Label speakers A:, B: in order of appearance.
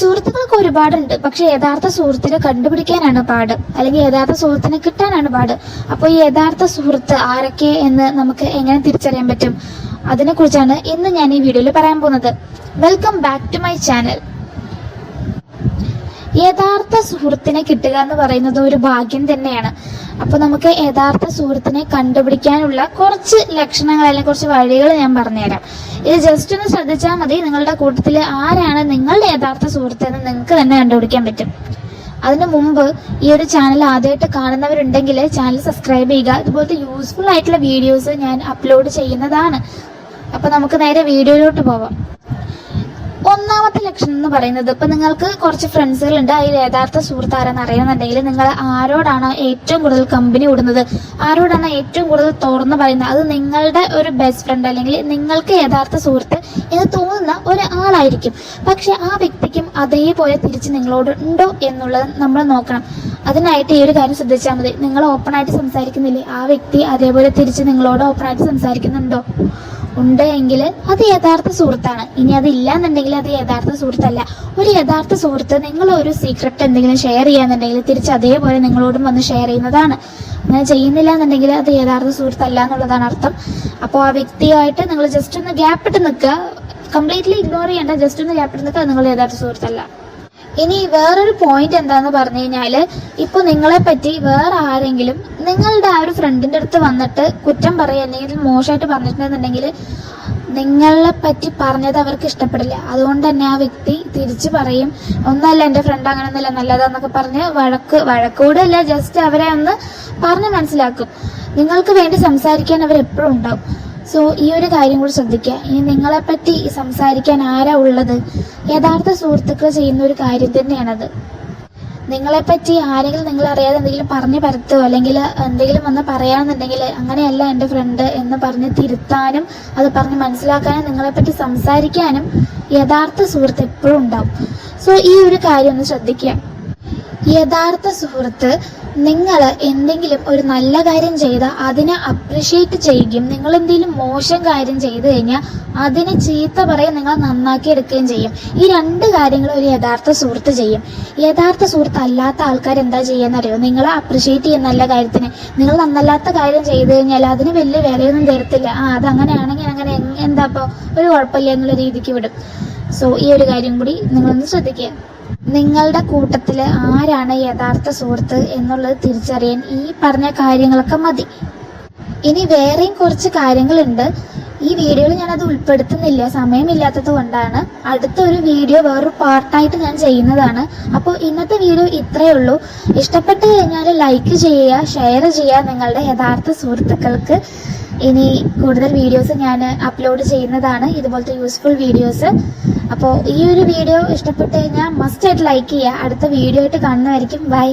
A: സുഹൃത്തുക്കൾക്ക് ഒരുപാടുണ്ട്. പക്ഷെ യഥാർത്ഥ സുഹൃത്തിനെ കണ്ടുപിടിക്കാനാണ് പാട്. അല്ലെങ്കിൽ യഥാർത്ഥ സുഹൃത്തിനെ കിട്ടാനാണ് പാട്. അപ്പോൾ ഈ യഥാർത്ഥ സുഹൃത്ത് ആരൊക്കെ എന്ന് നമുക്ക് എങ്ങനെ തിരിച്ചറിയാൻ പറ്റും? അതിനെക്കുറിച്ചാണ് ഇന്ന് ഞാൻ ഈ വീഡിയോയിൽ പറയാൻ പോകുന്നത്. Welcome back to my channel യഥാർത്ഥ സുഹൃത്തിനെ കിട്ടുക എന്ന് പറയുന്നത് ഒരു ഭാഗ്യം തന്നെയാണ്. അപ്പൊ നമുക്ക് യഥാർത്ഥ സുഹൃത്തിനെ കണ്ടുപിടിക്കാനുള്ള കുറച്ച് ലക്ഷണങ്ങൾ അല്ലെങ്കിൽ കുറച്ച് വഴികൾ ഞാൻ പറഞ്ഞുതരാം. ഇത് ജസ്റ്റ് ഒന്ന് ശ്രദ്ധിച്ചാൽ മതി. നിങ്ങളുടെ കൂട്ടത്തിൽ ആരാണ് നിങ്ങളുടെ യഥാർത്ഥ സുഹൃത്ത് എന്ന് നിങ്ങൾക്ക് തന്നെ കണ്ടുപിടിക്കാൻ പറ്റും. അതിനു മുമ്പ് ഈ ഒരു ചാനൽ ആദ്യമായിട്ട് കാണുന്നവരുണ്ടെങ്കിൽ ചാനൽ സബ്സ്ക്രൈബ് ചെയ്യുക. ഇതുപോലത്തെ യൂസ്ഫുൾ ആയിട്ടുള്ള വീഡിയോസ് ഞാൻ അപ്ലോഡ് ചെയ്യുന്നതാണ്. അപ്പൊ നമുക്ക് നേരെ വീഡിയോയിലോട്ട് പോവാം. ഒന്നാമത്തെ ലക്ഷണം എന്ന് പറയുന്നത് ഇപ്പൊ നിങ്ങൾക്ക് കുറച്ച് ഫ്രണ്ട്സുകൾ ഉണ്ട് അതിൽ യഥാർത്ഥ സുഹൃത്ത് ആരെന്ന് അറിയുന്നുണ്ടെങ്കിൽ നിങ്ങൾ ആരോടാണോ ഏറ്റവും കൂടുതൽ കമ്പനി കൂടുന്നത്? ആരോടാണ് ഏറ്റവും കൂടുതൽ തുറന്നു പറയുന്നത്? അത് നിങ്ങളുടെ ഒരു ബെസ്റ്റ് ഫ്രണ്ട് അല്ലെങ്കിൽ നിങ്ങൾക്ക് യഥാർത്ഥ സുഹൃത്ത് എന്ന് തോന്നുന്ന ഒരാളായിരിക്കും. പക്ഷെ ആ വ്യക്തിക്കും അതേപോലെ തിരിച്ച് നിങ്ങളോട് ഉണ്ടോ എന്നുള്ളത് നമ്മൾ നോക്കണം. അതിനായിട്ട് ഈ ഒരു കാര്യം ശ്രദ്ധിച്ചാൽ മതി. നിങ്ങൾ ഓപ്പൺ ആയിട്ട് സംസാരിക്കുന്നില്ലേ? ആ വ്യക്തി അതേപോലെ തിരിച്ച് നിങ്ങളോട് ഓപ്പൺ ആയിട്ട് സംസാരിക്കുന്നുണ്ടോ? ഉണ്ട് എങ്കിൽ അത് യഥാർത്ഥ സുഹൃത്താണ്. ഇനി അത് ഇല്ല എന്നുണ്ടെങ്കിൽ അത് യഥാർത്ഥ സുഹൃത്തല്ല. ഒരു യഥാർത്ഥ സുഹൃത്ത് നിങ്ങൾ ഒരു സീക്രട്ട് എന്തെങ്കിലും ഷെയർ ചെയ്യാന്നുണ്ടെങ്കിൽ തിരിച്ച് അതേപോലെ നിങ്ങളോടും വന്ന് ഷെയർ ചെയ്യുന്നതാണ്. അങ്ങനെ ചെയ്യുന്നില്ല എന്നുണ്ടെങ്കിൽ അത് യഥാർത്ഥ സുഹൃത്തല്ല എന്നുള്ളതാണ് അർത്ഥം. അപ്പോൾ ആ വ്യക്തിയായിട്ട് നിങ്ങൾ ജസ്റ്റ് ഒന്ന് ഗ്യാപ്പിട്ട് നിൽക്കുക. കംപ്ലീറ്റ്ലി ഇഗ്നോർ ചെയ്യേണ്ട ജസ്റ്റ് ഒന്ന് ഗ്യാപ്പിട്ട് നിൽക്കുക നിങ്ങൾ യഥാർത്ഥ സുഹൃത്തല്ല. ഇനി വേറൊരു പോയിന്റ് എന്താന്ന് പറഞ്ഞു കഴിഞ്ഞാൽ ഇപ്പൊ നിങ്ങളെ പറ്റി വേറെ ആരെങ്കിലും നിങ്ങളുടെ ആ ഒരു ഫ്രണ്ടിന്റെ അടുത്ത് വന്നിട്ട് കുറ്റം പറയുക അല്ലെങ്കിൽ മോശമായിട്ട് പറഞ്ഞിട്ടുണ്ടെന്നുണ്ടെങ്കിൽ നിങ്ങളെ പറ്റി പറഞ്ഞത് അവർക്ക് ഇഷ്ടപ്പെടില്ല. അതുകൊണ്ട് തന്നെ ആ വ്യക്തി തിരിച്ചു പറയും ഒന്നല്ല എന്റെ ഫ്രണ്ട് അങ്ങനെ ഒന്നല്ല നല്ലതാന്നൊക്കെ പറഞ്ഞ് വഴക്ക് വഴക്കൂടല്ല ജസ്റ്റ് അവരെ ഒന്ന് പറഞ്ഞ് മനസ്സിലാക്കും. നിങ്ങൾക്ക് വേണ്ടി സംസാരിക്കാൻ അവർ എപ്പോഴും ഉണ്ടാവും. സോ ഈ ഒരു കാര്യം കൂടി ശ്രദ്ധിക്കുക. ഇനി നിങ്ങളെ പറ്റി സംസാരിക്കാൻ ആരാ ഉള്ളത്? യഥാർത്ഥ സുഹൃത്തുക്കൾ ചെയ്യുന്ന ഒരു കാര്യം തന്നെയാണത്. നിങ്ങളെ പറ്റി ആരെങ്കിലും നിങ്ങൾ അറിയാതെ എന്തെങ്കിലും പറഞ്ഞു പരത്തോ അല്ലെങ്കിൽ എന്തെങ്കിലും വന്ന് പറയാന്നുണ്ടെങ്കിൽ അങ്ങനെയല്ല എന്റെ ഫ്രണ്ട് എന്ന് പറഞ്ഞ് തിരുത്താനും അത് പറഞ്ഞ് മനസ്സിലാക്കാനും നിങ്ങളെ പറ്റി സംസാരിക്കാനും യഥാർത്ഥ സുഹൃത്ത് എപ്പോഴും ഉണ്ടാവും. സോ ഈ ഒരു കാര്യം ഒന്ന് ശ്രദ്ധിക്കുക. യഥാർത്ഥ സുഹൃത്ത് നിങ്ങൾ എന്തെങ്കിലും ഒരു നല്ല കാര്യം ചെയ്താൽ അതിനെ അപ്രിഷ്യേറ്റ് ചെയ്യുകയും നിങ്ങൾ എന്തെങ്കിലും മോശം കാര്യം ചെയ്തു കഴിഞ്ഞാൽ അതിനെ ചീത്ത പറയും നിങ്ങൾ നന്നാക്കി എടുക്കുകയും ചെയ്യും. ഈ രണ്ട് കാര്യങ്ങൾ ഒരു യഥാർത്ഥ സുഹൃത്ത് ചെയ്യും. യഥാർത്ഥ സുഹൃത്ത് അല്ലാത്ത ആൾക്കാർ എന്താ ചെയ്യാന്നറിയോ? നിങ്ങളെ അപ്രിഷ്യേറ്റ് ചെയ്യുന്ന നല്ല കാര്യത്തിന്. നിങ്ങൾ നന്നല്ലാത്ത കാര്യം ചെയ്തു കഴിഞ്ഞാൽ അതിന് വലിയ വിലയൊന്നും തരത്തില്ല. ആ അത് അങ്ങനെയാണെങ്കിൽ അങ്ങനെ എന്താ ഇപ്പോൾ ഒരു കുഴപ്പമില്ല എന്നുള്ള രീതിക്ക് വിടും. സോ ഈ ഒരു കാര്യം കൂടി നിങ്ങളൊന്ന് ശ്രദ്ധിക്കുക. നിങ്ങളുടെ കൂട്ടത്തിൽ ആരാണ് യഥാർത്ഥ സുഹൃത്ത് എന്നുള്ളത് തിരിച്ചറിയാൻ ഈ പറഞ്ഞ കാര്യങ്ങളൊക്കെ മതി. ഇനി വേറെയും കുറച്ച് കാര്യങ്ങളുണ്ട്. ഈ വീഡിയോയിൽ ഞാനത് ഉൾപ്പെടുത്തുന്നില്ല. സമയമില്ലാത്തത് കൊണ്ടാണ്. അടുത്തൊരു വീഡിയോ വേറൊരു പാർട്ടായിട്ട് ഞാൻ ചെയ്യുന്നതാണ്. അപ്പോൾ ഇന്നത്തെ വീഡിയോ ഇത്രയേ ഉള്ളൂ. ഇഷ്ടപ്പെട്ട് കഴിഞ്ഞാൽ ലൈക്ക് ചെയ്യുക ഷെയർ ചെയ്യുക നിങ്ങളുടെ യഥാർത്ഥ സുഹൃത്തുക്കൾക്ക്. ഇനി കൂടുതൽ വീഡിയോസ് ഞാൻ അപ്ലോഡ് ചെയ്യുന്നതാണ്. ഇതുപോലത്തെ യൂസ്ഫുൾ വീഡിയോസ്. അപ്പോൾ ഈ ഒരു വീഡിയോ ഇഷ്ടപ്പെട്ട് കഴിഞ്ഞാൽ മസ്റ്റ് ആയിട്ട് ലൈക്ക് ചെയ്യുക. അടുത്ത വീഡിയോ ആയിട്ട് കാണുന്നതായിരിക്കും. ബൈ